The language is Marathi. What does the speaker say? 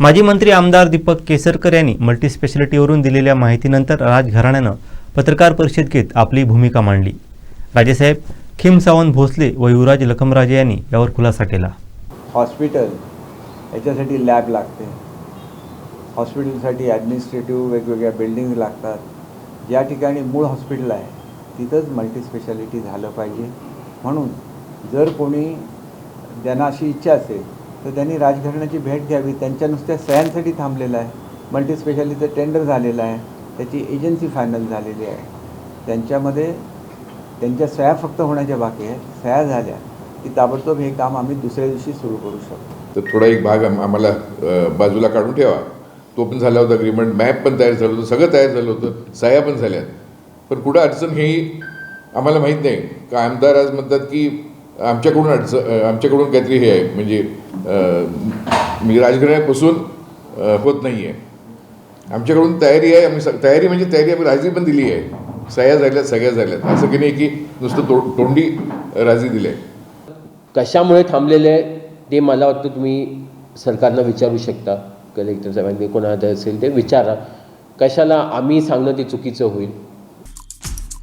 माजी मंत्री आमदार दीपक केसरकर यांनी मल्टीस्पेशालिटीवरून दिलेल्या माहितीनंतर राजघराण्यानं पत्रकार परिषद घेत आपली भूमिका मांडली. राजेसाहेब खिम सावंत भोसले व युवराज लखमराजे यांनी यावर खुलासा केला. हॉस्पिटल याच्यासाठी लॅब लागते. हॉस्पिटलसाठी ॲडमिनिस्ट्रेटिव्ह वेगवेगळ्या बिल्डिंग लागतात. ज्या ठिकाणी मूळ हॉस्पिटल आहे तिथंच मल्टीस्पेशालिटी झालं पाहिजे. म्हणून जर कोणी ज्यांना अशी इच्छा असेल तर त्यांनी राजघराण्याची भेट घ्यावी. त्यांच्या नुसत्या सह्यांसाठी थांबलेलं आहे. मल्टीस्पेशालिटीचं टेंडर झालेलं आहे. त्याची एजन्सी फायनल झालेली आहे. त्यांच्यामध्ये त्यांच्या सह्या फक्त होण्याच्या बाकी आहेत. सह्या झाल्या. की ताबडतोब हे काम आम्ही दुसऱ्या दिवशी सुरू करू शकतो. तर थोडा एक भाग आम्हाला बाजूला काढून ठेवा. तो पण झाला होता अग्रीमेंट मॅप पण तयार झालं होतं. सगळं तयार झालं होतं. सह्या पण झाल्या पण कुठं अडचण हे आम्हाला माहीत नाही. का आमदार आज म्हणतात की आमच्याकडून अडचण आमच्याकडून काहीतरी हे आहे म्हणजे मी म्हणजे राजघराण्यापासून होत नाही आहे आमच्याकडून तयारी आहे आम्ही स- तयारी म्हणजे तयारी आम्ही राजी पण दिली आहे. सह्या झाल्यात सगळ्या झाल्यात. असं की नाही की नुसतं तो तोंडी राजी दिली आहे कशामुळे थांबलेले आहे ते मला वाटतं तुम्ही सरकारला विचारू शकता. कलेक्टर साहेबांनी कोणाला असेल ते विचारा. कशाला आम्ही सांगणं ते चुकीचं होईल?